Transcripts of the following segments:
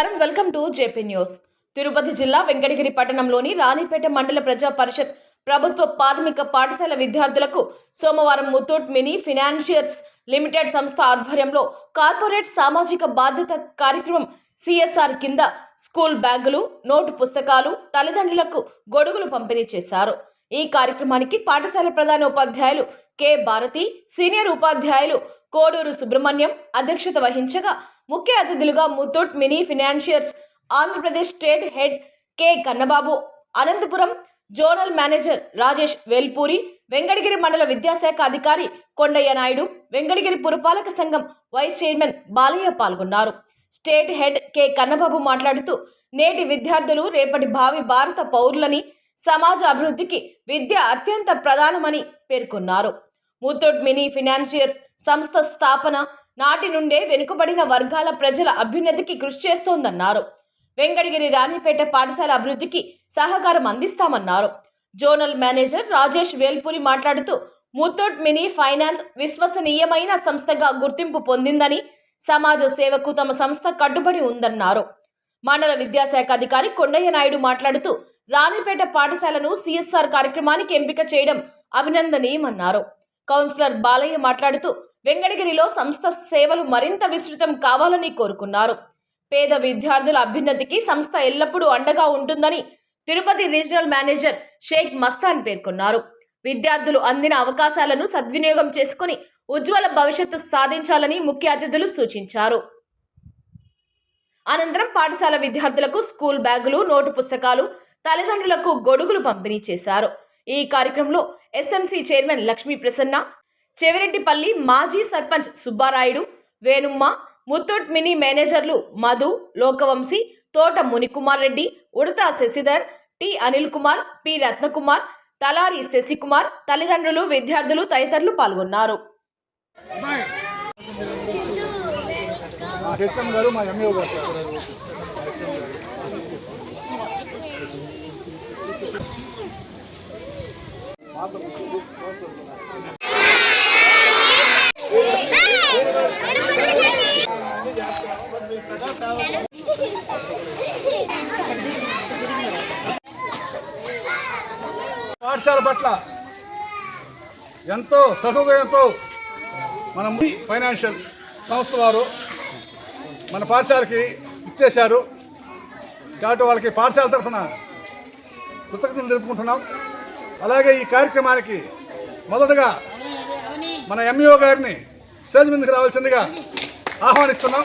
నమస్కారం. Welcome to JP news. Tirupati జిల్లా వెంకటగిరి పట్టణంలోని రాణిపేట మండల ప్రజా పరిషత్ ప్రభుత్వ ప్రాథమిక పాఠశాల విద్యార్థులకు సోమవారం ముత్తూట్ మినీ ఫినాన్షియర్స్ లిమిటెడ్ సంస్థ ఆధ్వర్యంలో కార్పొరేట్ సామాజిక బాధ్యత కార్యక్రమం సిఎస్ఆర్ కింద స్కూల్ బ్యాగులు నోటు పుస్తకాలు తల్లిదండ్రులకు గొడుగులు పంపిణీ చేశారు. ఈ కార్యక్రమానికి పాఠశాల ప్రధాన ఉపాధ్యాయులు కె. భారతి సీనియర్ ఉపాధ్యాయులు కోడూరు సుబ్రహ్మణ్యం అధ్యక్షత వహించగా ముఖ్య అతిథులుగా Muthoot mini financiers Andhra Pradesh state head K Kannababu Anantapur zonal manager Rajesh Velpuri Venkatagiri మండల విద్యాశాఖ అధికారి కొండయ్య నాయుడు వెంకటగిరి పురపాలక సంఘం వైస్ చైర్మన్ బాలయ్య పాల్గొన్నారు. స్టేట్ హెడ్ కె కన్నబాబు మాట్లాడుతూ నేటి విద్యార్థులు రేపటి భావి భారత పౌరులని సమాజ అభివృద్ధికి విద్య అత్యంత ప్రధానమని పేర్కొన్నారు. ముత్తూట్ మినీ ఫినాన్షియర్స్ సంస్థ స్థాపన నాటి నుండే వెనుకబడిన వర్గాల ప్రజల అభ్యున్నతికి కృషి చేస్తోందన్నారు. వెంకటగిరి రాణిపేట పాఠశాల అభివృద్ధికి సహకారం అందిస్తామన్నారు. జోనల్ మేనేజర్ రాజేష్ వేల్పూరి మాట్లాడుతూ ముత్తూట్ మినీ ఫైనాన్స్ విశ్వసనీయమైన సంస్థగా గుర్తింపు పొందిందని సమాజ సేవకు తమ సంస్థ కట్టుబడి ఉందన్నారు. మండల విద్యాశాఖ అధికారి కొండయ్య నాయుడు మాట్లాడుతూ రాణిపేట పాఠశాలను సిఎస్ఆర్ కార్యక్రమానికి ఎంపిక చేయడం అభినందనీయమన్నారు. కౌన్సిలర్ బాలయ్య మాట్లాడుతూ వెంకటగిరిలో సంస్థ సేవలు మరింత విస్తృతం కావాలని కోరుకున్నారు. పేద విద్యార్థుల అభ్యున్నతికి సంస్థ ఎల్లప్పుడూ అండగా ఉంటుందని తిరుపతి రీజనల్ మేనేజర్ షేక్ మస్తాన్ పేర్కొన్నారు. విద్యార్థులు అందిన అవకాశాలను సద్వినియోగం చేసుకుని ఉజ్వల భవిష్యత్తు సాధించాలని ముఖ్య అతిథులు సూచించారు. అనంతరం పాఠశాల విద్యార్థులకు స్కూల్ బ్యాగులు నోటు పుస్తకాలు తల్లిదండ్రులకు గొడుగులు పంపిణీ చేశారు. ఈ కార్యక్రమంలో ఎస్ఎంసీ చైర్మన్ లక్ష్మీ ప్రసన్న చెవిరెడ్డిపల్లి మాజీ సర్పంచ్ సుబ్బారాయుడు వేణుమ్మ ముత్తూట్ మినీ మేనేజర్లు మధు లోకవంశీ తోట మునికుమార్ రెడ్డి ఉడతా శశిధర్ టి అనిల్ కుమార్ పి రత్నకుమార్ తలారి శశికుమార్ తల్లిదండ్రులు విద్యార్థులు తదితరులు పాల్గొన్నారు మా హెచ్ఎం గారు మా ఎంఏఓ గారు పాఠశాల పట్ల ఎంతో సహృదయంతో మన ఫైనాన్షియల్ సంస్థ వారు మన పాఠశాలకి ఇచ్చేశారు. కాబట్టి వాళ్ళకి పాఠశాల తరఫున కృతజ్ఞతలు తెలుపుకుంటున్నాం. అలాగే ఈ కార్యక్రమానికి మొదటగా మన ఎంఈఓ గారిని స్టేజ్ మీదకి రావాల్సిందిగా ఆహ్వానిస్తున్నాం.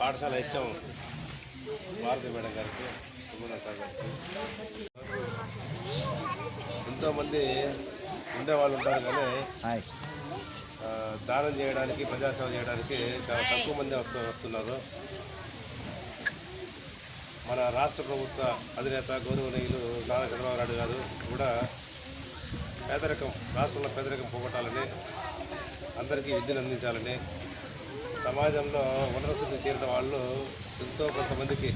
పాఠశాల ఇచ్చాం భారతి మేడం గారికి సుమన సార్ గారికి ఎంతోమంది ఉండేవాళ్ళు ఉంటారు కానీ దానం చేయడానికి ప్రజాసేవ చేయడానికి చాలా తక్కువ మంది వస్తు వస్తున్నారు. మన రాష్ట్ర ప్రభుత్వ అధినేత గౌరవనీయులు నారా చంద్రబాబు నాయుడు గారు కూడా పేదరికం రాష్ట్రంలో పేదరికం పోగొట్టాలని అందరికీ విద్యను అందించాలని సమాజంలో ఉన్నత స్థితికి చేరిన వాళ్ళు ఎంతో కొంతమందికి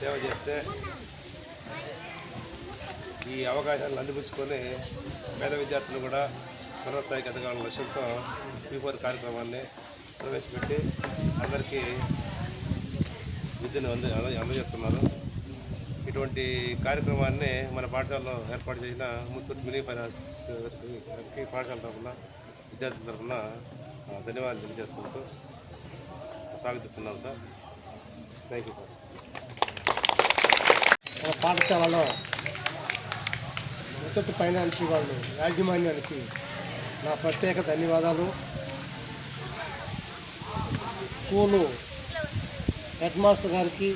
సేవ చేస్తే ఈ అవకాశాలను అందిపుచ్చుకొని పేద విద్యార్థులు కూడా సర్వస్థాయికి ఎదగాలన్న లక్ష్యంతో పీఫోర్ కార్యక్రమాన్ని ప్రవేశపెట్టి అందరికీ విద్యను అంద అందజేస్తున్నారు. ఇటువంటి కార్యక్రమాన్ని మన పాఠశాలలో ఏర్పాటు చేసిన ముత్తూట్ మినీ ఫైనాన్స్ పాఠశాల తరఫున విద్యార్థుల తరఫున ధన్యవాదాలు తెలియజేసుకుంటూ స్వాగతిస్తున్నాం సార్. Thank you sir. మన పాఠశాలలో మొదటి ఫైనాన్స్ వాళ్ళు యాజమాన్యానికి నా ప్రత్యేక ధన్యవాదాలు. స్కూలు హెడ్ మాస్టర్ గారికి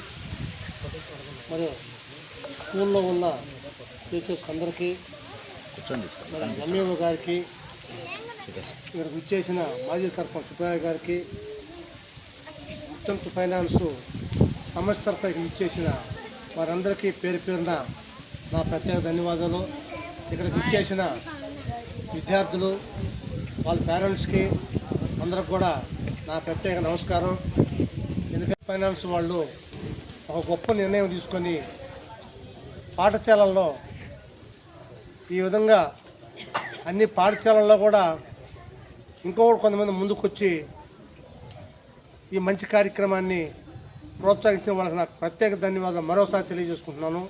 మరియు స్కూల్లో ఉన్న టీచర్స్ అందరికీ ఎంఈఓ గారికి ఇక్కడికి ఇచ్చేసిన మాజీ సర్పంచ్ సుబ్బయ్య గారికి అటెంప్ట్ ఫైనాన్స్ సంస్థ తరఫున ఇచ్చేసిన వారందరికీ పేరు పేరున నా ప్రత్యేక ధన్యవాదాలు. ఇక్కడికి ఇచ్చేసిన విద్యార్థులు వాళ్ళ పేరెంట్స్కి అందరికి కూడా నా ప్రత్యేక నమస్కారం. ఎందుకంటే ఫైనాన్స్ వాళ్ళు ఒక గొప్ప నిర్ణయం తీసుకొని పాఠశాలల్లో ఈ విధంగా అన్ని పాఠశాలల్లో కూడా ఇంకొకటి కొంతమంది ముందుకొచ్చి ఈ మంచి కార్యక్రమాన్ని ప్రోత్సహించిన వాళ్ళకి నాకు ప్రత్యేక ధన్యవాదాలు మరోసారి తెలియజేసుకుంటున్నాను.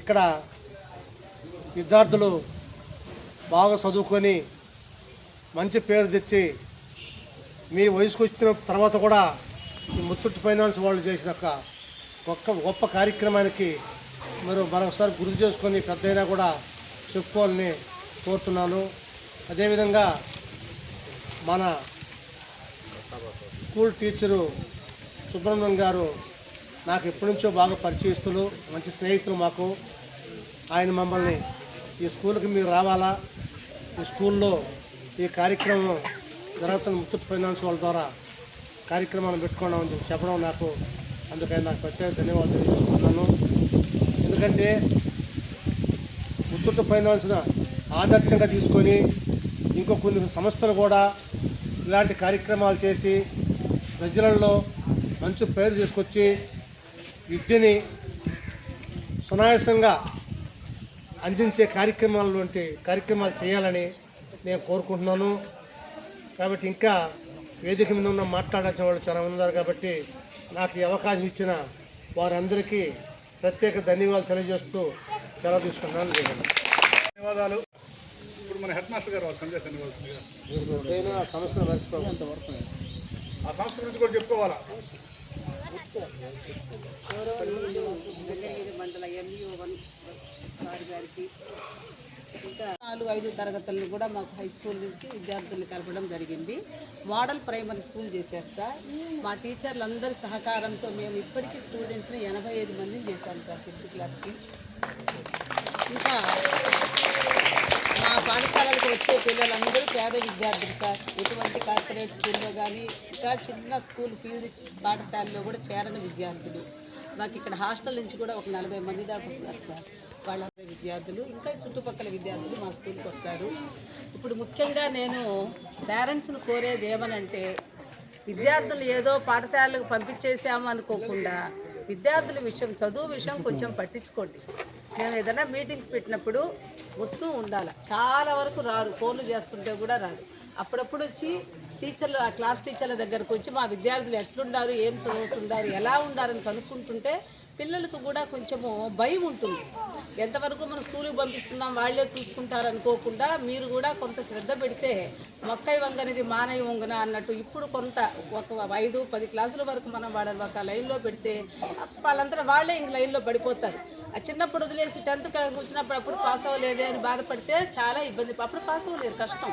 ఇక్కడ విద్యార్థులు బాగా చదువుకొని మంచి పేరు తెచ్చి మీ వయసుకు వచ్చిన తర్వాత కూడా ఈ ముత్తూట్ ఫైనాన్స్ వాళ్ళు చేసిన ఒక గొప్ప గొప్ప కార్యక్రమానికి మీరు మరొకసారి గుర్తు చేసుకొని పెద్దయినా కూడా చెప్పుకోవాలని కోరుతున్నాను. అదేవిధంగా మన స్కూల్ టీచరు సుబ్రహ్మణ్యం గారు నాకు ఎప్పటి నుంచో బాగా పరిచయస్తులు మంచి స్నేహితులు మాకు. ఆయన మమ్మల్ని ఈ స్కూల్కి మీరు రావాలా? ఈ స్కూల్లో ఈ కార్యక్రమం జరుగుతున్న ముత్తూట్ ఫైనాన్స్ వాళ్ళ ద్వారా కార్యక్రమాన్ని పెట్టుకున్నామని చెప్పి చెప్పడం నాకు అందుకని నాకు ప్రత్యేక ధన్యవాదాలు తెలుసుకుంటున్నాను ఎందుకంటే ముత్తూట్ ఫైనాన్స్ను ఆదర్శంగా తీసుకొని ఇంకో కొన్ని సంస్థలు కూడా ఇలాంటి కార్యక్రమాలు చేసి ప్రజలలో మంచి పేరు తీసుకొచ్చి విద్యని సునాయాసంగా అందించే కార్యక్రమాలు వంటి కార్యక్రమాలు చేయాలని నేను కోరుకుంటున్నాను. కాబట్టి ఇంకా వేదిక మీద ఉన్న మాట్లాడాల్సిన వాళ్ళు చాలా మంది ఉన్నారు కాబట్టి నాకు ఈ అవకాశం ఇచ్చిన వారందరికీ ప్రత్యేక ధన్యవాదాలు తెలియజేస్తూ సెలవు తీసుకుంటున్నాను. జగన్ ధన్యవాదాలు. ఇప్పుడు మన హెడ్ మాస్టర్ గారు ఆ సంస్థను మర్చిపోయాను ఆ సంస్థ గురించి కూడా చెప్పుకోవాలా? గౌరవనీయులు వెంకటగిరి మండల ఎంఈఓ వన్ వారి గారికి ఇంకా నాలుగు ఐదు తరగతులను కూడా మాకు హై స్కూల్ నుంచి విద్యార్థులు కలపడం జరిగింది. మోడల్ ప్రైమరీ స్కూల్ చేశారు సార్. మా టీచర్లందరి సహకారంతో మేము ఇప్పటికీ స్టూడెంట్స్ని ఎనభై ఐదు మందిని చేశాం సార్ ఫిఫ్త్ క్లాస్కి. ఇంకా మా పాఠశాలకు వచ్చే పిల్లలందరూ పేద విద్యార్థులు సార్. ఎటువంటి కార్పొరేట్ స్కూల్లో కానీ ఇంకా చిన్న స్కూల్ ఫీజు పాఠశాలలో కూడా చేరని విద్యార్థులు. మాకు ఇక్కడ హాస్టల్ నుంచి కూడా ఒక నలభై మంది దాకా వస్తారు సార్. వాళ్ళందరూ విద్యార్థులు ఇంకా చుట్టుపక్కల విద్యార్థులు మా స్కూల్కి వస్తారు. ఇప్పుడు ముఖ్యంగా నేను పేరెంట్స్ను కోరేది ఏమనంటే విద్యార్థులు ఏదో పాఠశాలకు పంపించేసాము అనుకోకుండా విద్యార్థుల విషయం చదువు విషయం కొంచెం పట్టించుకోండి. మేము ఏదైనా మీటింగ్స్ పెట్టినప్పుడు వస్తూ ఉండాలి? చాలా వరకు రారు ఫోన్లు చేస్తుంటే కూడా రారు అప్పుడప్పుడు వచ్చి టీచర్లు ఆ క్లాస్ టీచర్ల దగ్గరకు వచ్చి మా విద్యార్థులు ఎట్లుండారు ఏం చదువుతుండారు ఎలా ఉండారని కనుక్కుంటుంటే పిల్లలకు కూడా కొంచెము భయం ఉంటుంది. ఎంతవరకు మనం స్కూల్కి పంపిస్తున్నాం వాళ్ళే చూసుకుంటారు అనుకోకుండా మీరు కూడా కొంత శ్రద్ధ పెడితే మొక్కై వంగ అనేది మానవ వంగన అన్నట్టు ఇప్పుడు కొంత ఒక ఐదు పది క్లాసుల వరకు మనం వాళ్ళని ఒక లైన్లో పెడితే వాళ్ళంతా వాళ్ళే ఇంక లైన్లో పడిపోతారు. ఆ చిన్నప్పుడు వదిలేసి టెన్త్ వచ్చినప్పుడు అప్పుడు పాస్ అవ్వలేదే అని బాధపడితే చాలా ఇబ్బంది. అప్పుడు పాస్ అవ్వలేరు కష్టం.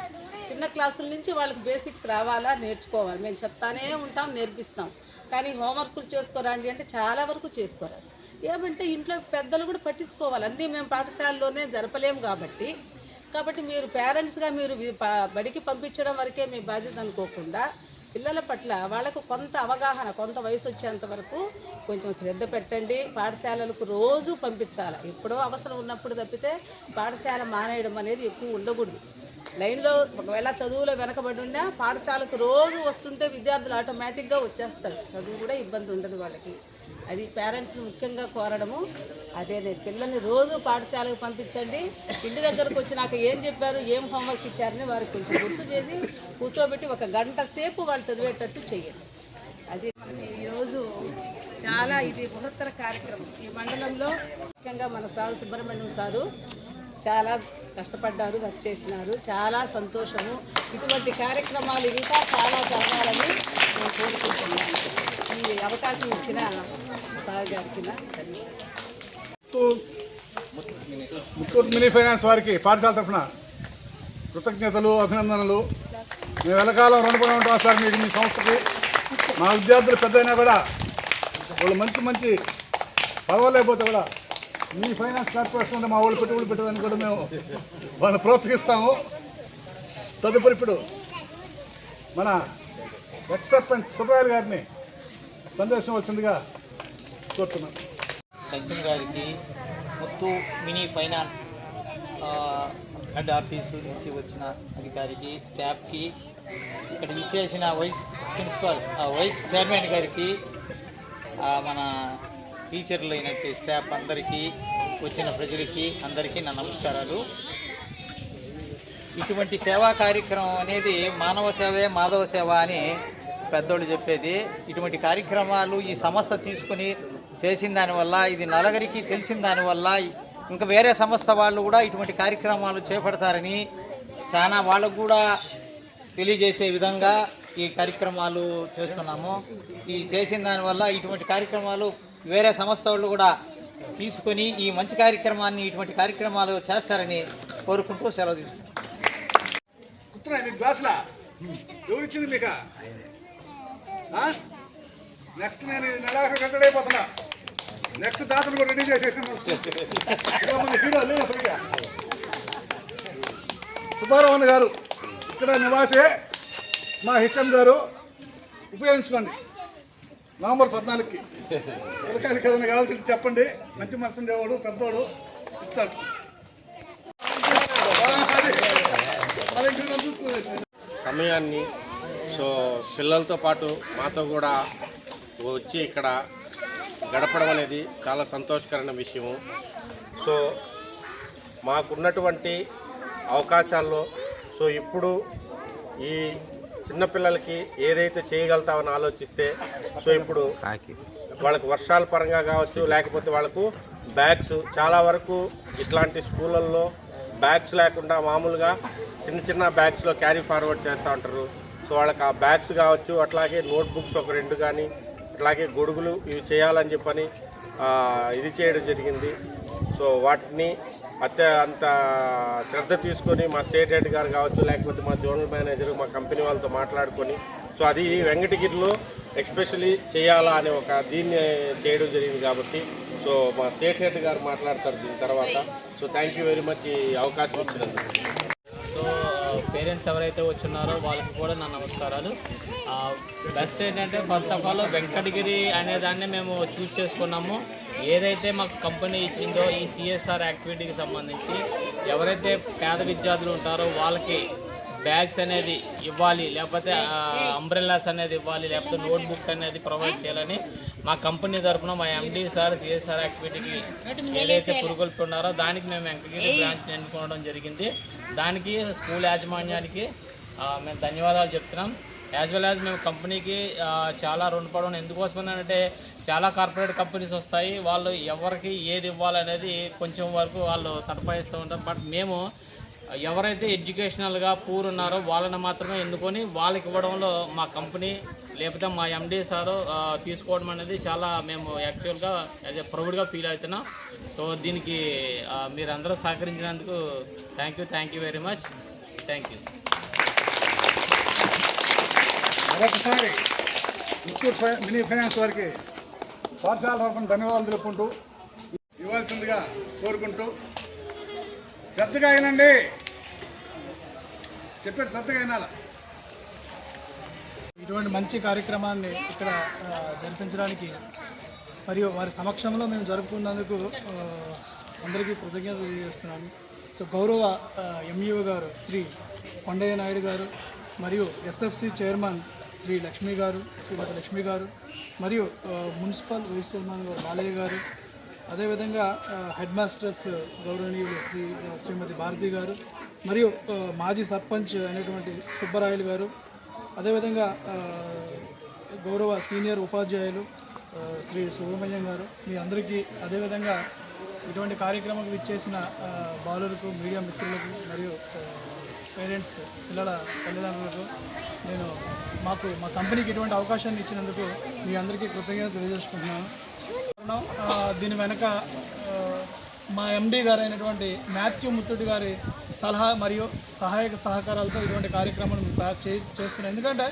చిన్న క్లాసుల నుంచి వాళ్ళకి బేసిక్స్ రావాలా నేర్చుకోవాలి. మేము చెప్తానే ఉంటాం నేర్పిస్తాం. కానీ హోంవర్కులు చేసుకోరండి అంటే చాలా వరకు చేసుకోరారు. ఏమంటే ఇంట్లో పెద్దలు కూడా పట్టించుకోవాలి. అన్నీ మేము పాఠశాలలోనే జరపలేము కాబట్టి. కాబట్టి మీరు పేరెంట్స్గా మీరు బడికి పంపించడం వరకే మీ బాధ్యత అనుకోకుండా పిల్లల పట్ల వాళ్ళకు కొంత అవగాహన కొంత వయసు వచ్చేంత వరకు కొంచెం శ్రద్ధ పెట్టండి. పాఠశాలలకు రోజు పంపించాలి. ఎప్పుడో అవసరం ఉన్నప్పుడు తప్పితే పాఠశాల మానేయడం అనేది ఎక్కువ ఉండకూడదు. లైన్లో ఒకవేళ చదువులో వెనకబడి ఉన్నా పాఠశాలకు రోజు వస్తుంటే విద్యార్థులు ఆటోమేటిక్గా వచ్చేస్తారు. చదువు కూడా ఇబ్బంది ఉండదు వాళ్ళకి. అది పేరెంట్స్ని ముఖ్యంగా కోరడము. అదే నేను పిల్లల్ని రోజు పాఠశాలకు పంపించండి. ఇంటి దగ్గరకు వచ్చి నాకు ఏం చెప్పారు ఏం హోంవర్క్ ఇచ్చారని వారికి కొంచెం గుర్తు చేసి కూర్చోబెట్టి ఒక గంట సేపు వాళ్ళు చదివేటట్టు చేయండి. అది ఈరోజు చాలా ఇది బృహత్తర కార్యక్రమం. ఈ మండలంలో ముఖ్యంగా మన సారు సుబ్రహ్మణ్యం సారు చాలా కష్టపడ్డారు వర్క్ చేసినారు. చాలా సంతోషము. ఇటువంటి కార్యక్రమాలు ఇంకా చాలా జరగాలని నేను కోరుకుంటున్నాను. ఈ అవకాశం ఇచ్చిన సార్ గారికి నా ముత్తూట్ మినీ ఫైనాన్స్ వారికి పాఠశాల తరఫున కృతజ్ఞతలు అభినందనలు. మేము వెళ్ళకాలం రుణపడి ఉంటాం సార్ మీకు మీ సంస్థకి. మా విద్యార్థులు పెద్ద అయినా కూడా వాళ్ళు మంచి మంచి పదవలేకపోతే కూడా మీ ఫైనాన్స్ కార్పొరేషన్ ఉంటే మా వాళ్ళు పెట్టుబడి పెట్టదని కూడా మేము వాళ్ళని ప్రోత్సహిస్తాము. తదుపరి ఇప్పుడు మన ఎక్స్ సర్పంచ్ సుబ్రాయలు గారిని సందేశం వచ్చిందిగా కోరుతున్నాం. కంచం గారికి Muthu mini finance head office నుంచి వచ్చిన అధికారికి స్టాఫ్కి ఇక్కడ ఇచ్చేసిన వైస్ ప్రిన్సిపాల్ ఆ, వైస్ చైర్మన్ గారికి మన టీచర్లు అయినట్టు స్టాఫ్ అందరికీ వచ్చిన ప్రజలకి అందరికీ నా నమస్కారాలు. ఇటువంటి సేవా కార్యక్రమం అనేది మానవ సేవే మాధవ సేవ అని పెద్దోళ్ళు చెప్పేది ఇటువంటి కార్యక్రమాలు ఈ సంస్థ తీసుకుని చేసిన దానివల్ల ఇది నలుగురికి తెలిసిన దానివల్ల ఇంకా వేరే సంస్థ వాళ్ళు కూడా ఇటువంటి కార్యక్రమాలు చేపడతారని చాలా వాళ్ళకు కూడా తెలియజేసే విధంగా ఈ కార్యక్రమాలు చేస్తున్నాము. ఈ చేసిన దానివల్ల ఇటువంటి కార్యక్రమాలు వేరే సంస్థ వాళ్ళు కూడా తీసుకొని ఈ మంచి కార్యక్రమాన్ని ఇటువంటి కార్యక్రమాలు చేస్తారని కోరుకుంటూ సెలవు తీసుకుంటాం గ్లాసులా? ఎవరు ఇచ్చింది మీకు? నెక్స్ట్ నేను నెలాఖరు కట్టడి అయిపోతున్నా నెక్స్ట్ దాతలు కూడా రెడీ చేసేసి మంది హీరో లేదు అసలుగా. గారు ఇక్కడ నివాసే మా హిట్టం గారు. ఉపయోగించుకోండి. నవంబర్ పద్నాలుగుకి. ఎవరికైనా ఏదైనా కావాల్సి చెప్పండి. మంచి మనసు ఉండేవాడు పెద్దవాడు ఇస్తాడు. సమయాన్ని సో పిల్లలతో పాటు మాతో కూడా వచ్చి ఇక్కడ గడపడం అనేది చాలా సంతోషకరమైన విషయము. సో మాకున్నటువంటి అవకాశాల్లో సో ఇప్పుడు ఈ చిన్నపిల్లలకి ఏదైతే చేయగలుగుతామని ఆలోచిస్తే సో ఇప్పుడు వాళ్ళకి వర్షాల పరంగా కావచ్చు లేకపోతే వాళ్ళకు బ్యాగ్స్ చాలా వరకు ఇట్లాంటి స్కూళ్ళల్లో బ్యాగ్స్ లేకుండా మామూలుగా చిన్న చిన్న బ్యాగ్స్లో క్యారీ ఫార్వర్డ్ చేస్తూ ఉంటారు. సో వాళ్ళకి ఆ బ్యాగ్స్ కావచ్చు అట్లాగే నోట్బుక్స్ ఒక రెండు కానీ అట్లాగే గొడుగులు ఇవి చేయాలని చెప్పని ఇది చేయడం జరిగింది. సో వాటిని అత్య అంత శ్రద్ధ తీసుకొని మా స్టేట్ హెడ్ గారు కావచ్చు లేకపోతే మా జోనల్ మేనేజర్ మా కంపెనీ వాళ్ళతో మాట్లాడుకొని సో అది వెంకటగిరిలో ఎక్స్పెషలీ చేయాలా అనే ఒక దీన్ని చేయడం జరిగింది కాబట్టి సో మా స్టేట్ హెడ్ గారు మాట్లాడతారు దీని తర్వాత. So thank you very much ఈ అవకాశం ఇచ్చినందుకు. పేరెంట్స్ ఎవరైతే వచ్చున్నారో వాళ్ళకి కూడా నా నమస్కారాలు. బెస్ట్ ఏంటంటే ఫస్ట్ ఆఫ్ ఆల్ వెంకటగిరి అనే దాన్ని మేము చూస్ చేసుకున్నాము. ఏదైతే మాకు కంపెనీ ఇచ్చిందో ఈ సిఎస్ఆర్ యాక్టివిటీకి సంబంధించి ఎవరైతే పేద విద్యార్థులు ఉంటారో వాళ్ళకి బ్యాగ్స్ అనేది ఇవ్వాలి లేకపోతే అంబ్రెల్లాస్ అనేది ఇవ్వాలి లేకపోతే నోట్ బుక్స్ అనేది ప్రొవైడ్ చేయాలని మా కంపెనీ తరఫున మా ఎండి సార్ సిఎస్ఆర్ యాక్టివిటీకి ఏదైతే పురుగొల్పున్నారో దానికి మేము వెంకటగిరి బ్రాంచ్ని ఎన్నుకోవడం జరిగింది. దానికి స్కూల్ యాజమాన్యానికి మేము ధన్యవాదాలు చెప్తున్నాం. యాజ్ వెల్ యాజ్ మేము కంపెనీకి చాలా రుణపడడం ఎందుకోసమనంటే చాలా కార్పొరేట్ కంపెనీస్ వస్తాయి. వాళ్ళు ఎవరికి ఏది ఇవ్వాలనేది కొంచెం వరకు వాళ్ళు తటపాయిస్తూ ఉంటారు. బట్ మేము ఎవరైతే ఎడ్యుకేషనల్గా పూర్ ఉన్నారో వాళ్ళని మాత్రమే ఎన్నుకొని వాళ్ళకి ఇవ్వడంలో మా కంపెనీ లేకపోతే మా ఎండీ సారు తీసుకోవడం అనేది చాలా మేము యాక్చువల్గా యాజ్ ఎ ప్రౌడ్గా ఫీల్ అవుతున్నాం. సో దీనికి మీరందరూ సహకరించినందుకు thank you thank you very much thank you మరొకసారి ముత్తూరు మినీ ఫైనాన్స్ వారికి పాఠశాల తరఫున ధన్యవాదాలు తెలుపుకుంటూ ఇవ్వాల్సిందిగా కోరుకుంటూ శ్రద్ధగా అయినండి చెప్పాడు శ్రద్ధగా అయినాలా ఇటువంటి మంచి కార్యక్రమాన్ని ఇక్కడ జరిపించడానికి మరియు వారి సమక్షంలో మేము జరుపుకున్నందుకు అందరికీ కృతజ్ఞత తెలియజేస్తున్నాను. సో గౌరవ ఎంఈఓ గారు శ్రీ కొండయ్య నాయుడు గారు మరియు ఎస్ఎఫ్సి చైర్మన్ శ్రీ లక్ష్మి గారు శ్రీమతి లక్ష్మి గారు మరియు మున్సిపల్ వైస్ చైర్మన్ గారు బాలయ్య గారు అదేవిధంగా హెడ్ మాస్టర్స్ గౌరవనీయులు శ్రీ శ్రీమతి భారతి గారు మరియు మాజీ సర్పంచ్ అయినటువంటి సుబ్బరాయలు గారు అదేవిధంగా గౌరవ సీనియర్ ఉపాధ్యాయులు శ్రీ సుబ్రహ్మణ్యం గారు మీ అందరికీ అదేవిధంగా ఇటువంటి కార్యక్రమం ఇచ్చేసిన బాలులకు మీడియా మిత్రులకు మరియు పేరెంట్స్ పిల్లల తల్లిదండ్రులకు నేను మాకు మా కంపెనీకి ఇటువంటి అవకాశాన్ని ఇచ్చినందుకు మీ అందరికీ కృతజ్ఞత తెలియజేసుకుంటున్నాను. దీని వెనక మా ఎండి గారు అయినటువంటి మాథ్యూ ముత్తుడి గారి సలహా మరియు సహాయక సహకారాలతో ఇటువంటి కార్యక్రమాలు చే చేస్తున్నాం ఎందుకంటే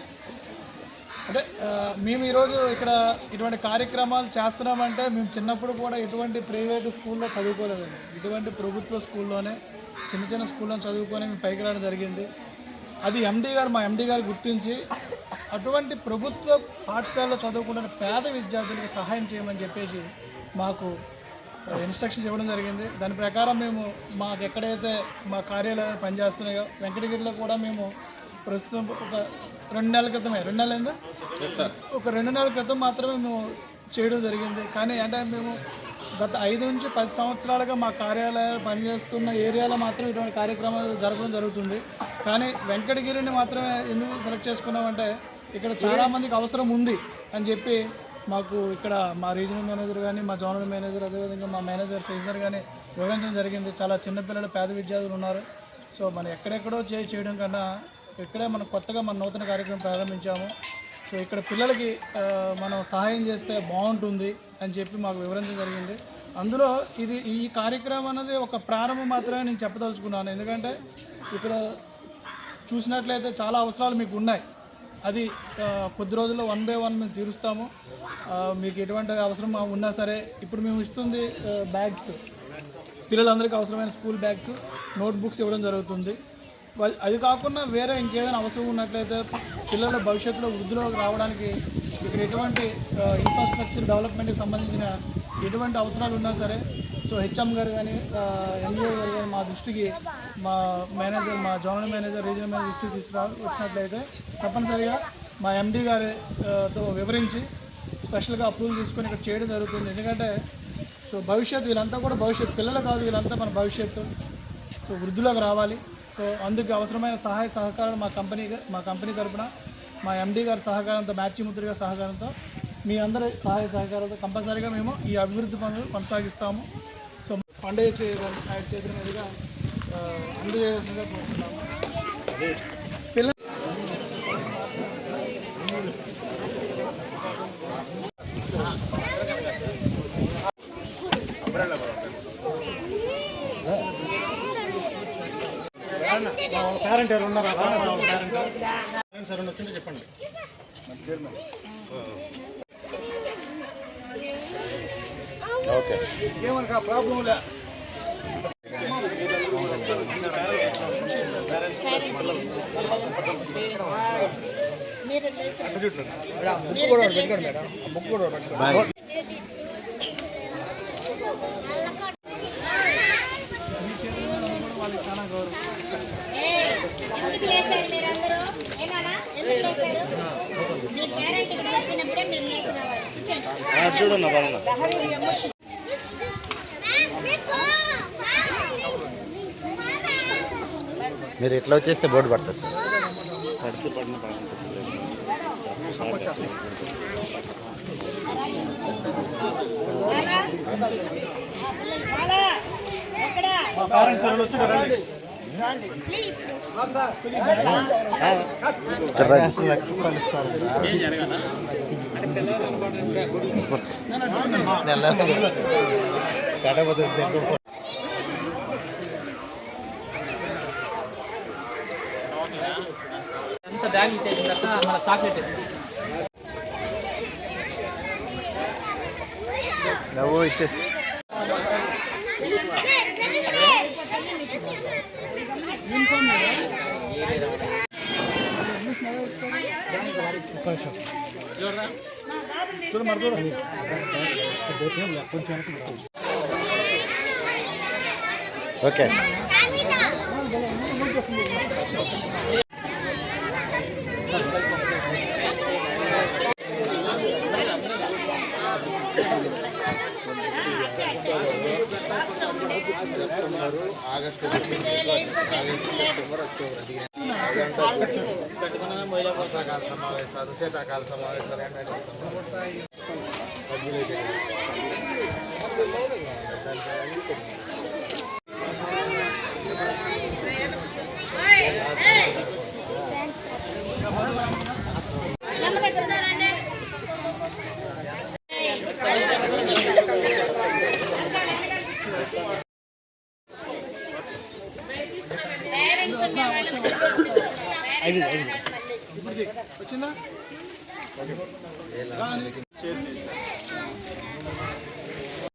అంటే మేము ఈరోజు ఇక్కడ ఇటువంటి కార్యక్రమాలు చేస్తున్నామంటే మేము చిన్నప్పుడు కూడా ఎటువంటి ప్రైవేట్ స్కూల్లో చదువుకోలేదండి. ఇటువంటి ప్రభుత్వ స్కూల్లోనే చిన్న చిన్న స్కూల్లో చదువుకొని మేము పైకి రావడం జరిగింది. అది ఎండి గారు మా ఎండి గారు గుర్తించి అటువంటి ప్రభుత్వ పాఠశాలలో చదువుకుంటున్న పేద విద్యార్థులకు సహాయం చేయమని చెప్పేసి మాకు ఇన్స్ట్రక్షన్స్ ఇవ్వడం జరిగింది. దాని ప్రకారం మేము మాకు ఎక్కడైతే మా కార్యాలయాలు పనిచేస్తున్నాయో వెంకటగిరిలో కూడా మేము ప్రస్తుతం ఒక రెండు నెలల క్రితమే. రెండు నెలలు అయిందా? ఒక రెండు నెలల క్రితం మాత్రమే మేము చేయడం జరిగింది. కానీ అంటే మేము గత ఐదు నుంచి పది సంవత్సరాలుగా మా కార్యాలయాలు పనిచేస్తున్న ఏరియాలో మాత్రం ఇటువంటి కార్యక్రమాలు జరగడం జరుగుతుంది. కానీ వెంకటగిరిని మాత్రమే ఎందుకు సెలెక్ట్ చేసుకున్నామంటే ఇక్కడ చాలామందికి అవసరం ఉంది అని చెప్పి మాకు ఇక్కడ మా రీజనల్ మేనేజర్ కానీ మా జోనల్ మేనేజర్ అదేవిధంగా మా మేనేజర్ చేసినారు కానీ వివరించడం జరిగింది. చాలా చిన్నపిల్లలు పేద విద్యార్థులు ఉన్నారు. సో మనం ఎక్కడెక్కడో చేయి చేయడం కన్నా ఇక్కడే మనం కొత్తగా మన నూతన కార్యక్రమం ప్రారంభించాము. సో ఇక్కడ పిల్లలకి మనం సహాయం చేస్తే బాగుంటుంది అని చెప్పి మాకు వివరించడం జరిగింది. అందులో ఇది ఈ కార్యక్రమం అనేది ఒక ప్రారంభం మాత్రమే నేను చెప్పదలుచుకున్నాను. ఎందుకంటే ఇక్కడ చూసినట్లయితే చాలా అవసరాలు మీకు ఉన్నాయి. అది కొద్ది రోజుల్లో వన్ బై వన్ మేము తీరుస్తాము. మీకు ఎటువంటి అవసరం ఉన్నా సరే ఇప్పుడు మేము ఇస్తుంది బ్యాగ్స్ పిల్లలందరికీ అవసరమైన స్కూల్ బ్యాగ్స్ నోట్బుక్స్ ఇవ్వడం జరుగుతుంది. అది కాకుండా వేరే ఇంకేదైనా అవసరం ఉన్నట్లయితే పిల్లల భవిష్యత్తులో వృద్ధిలోకి రావడానికి ఇక్కడ ఎటువంటి ఇన్ఫ్రాస్ట్రక్చర్ డెవలప్మెంట్కి సంబంధించిన ఎటువంటి అవసరాలు ఉన్నా సరే సో హెచ్ఎం గారు కానీ ఎంఈఓ గారు కానీ మా దృష్టికి మా మేనేజర్ మా జోనల్ మేనేజర్ రీజనల్ మేనేజర్ దృష్టికి తీసుకురా వచ్చినట్లయితే తప్పనిసరిగా మా ఎండి గారితో వివరించి స్పెషల్గా అప్రూవల్ తీసుకొని ఇక్కడ చేయడం జరుగుతుంది. ఎందుకంటే సో భవిష్యత్తు వీళ్ళంతా కూడా భవిష్యత్తు పిల్లలు కాదు వీళ్ళంతా మన భవిష్యత్తు. సో వృద్ధిలోకి రావాలి. సో అందుకు అవసరమైన సహాయ సహకారం మా కంపెనీ మా కంపెనీ తరపున మా ఎండి గారి సహకారంతో మ్యాచి గారి సహకారంతో మీ అందరి సహాయ సహకారంతో కంపల్సరీగా మేము ఈ అభివృద్ధి పనులు కొనసాగిస్తాము. పండుగ మీదుగా ఆ, అందజేయాల్సిందిగా కోరుతున్నాము. పిల్ల పేరెంట్ ఎవరు ఉన్నారా? పేరెంట్. పేరెంట్స్ ఎవరైనా చెప్పండి ఏమనకా ప్రాబ్లం లే. లేసారు మీరందరూ ఏనానా ఎందుకు లేసారు మీ పేరెంట్ ఇక్కడ వచ్చినప్పుడే మీరు ఇట్లా ఎట్లా వచ్చేస్తే బోర్డు పడుతుంది సార్ చాలా బ్యాగ్ ఇచ్చేసిన తర్వాత మన చాక్లెట్ ఇస్తుంది నువ్వు ఇచ్చేసి. చూడు మరి చూడు ఓకే సమావేశాలు శీతాకాల సమావేశాలు